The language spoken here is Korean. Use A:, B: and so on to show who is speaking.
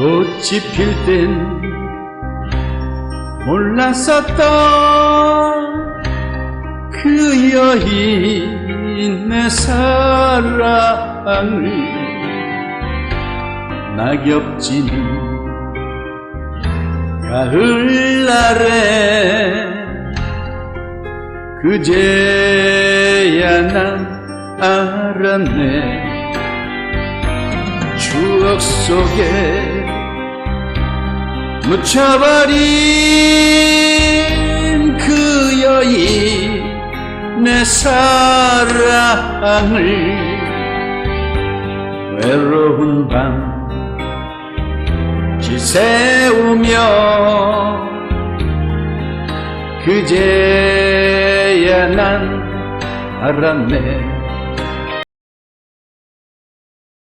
A: 꽃이 필 땐 몰랐었던 그 여인의 사랑을 낙엽지는 가을날에 그제야 난 알았네. 추억 속에 묻혀버린 그 여인 내 사랑을. 외로운 밤 지새우며 그제야 난 알았네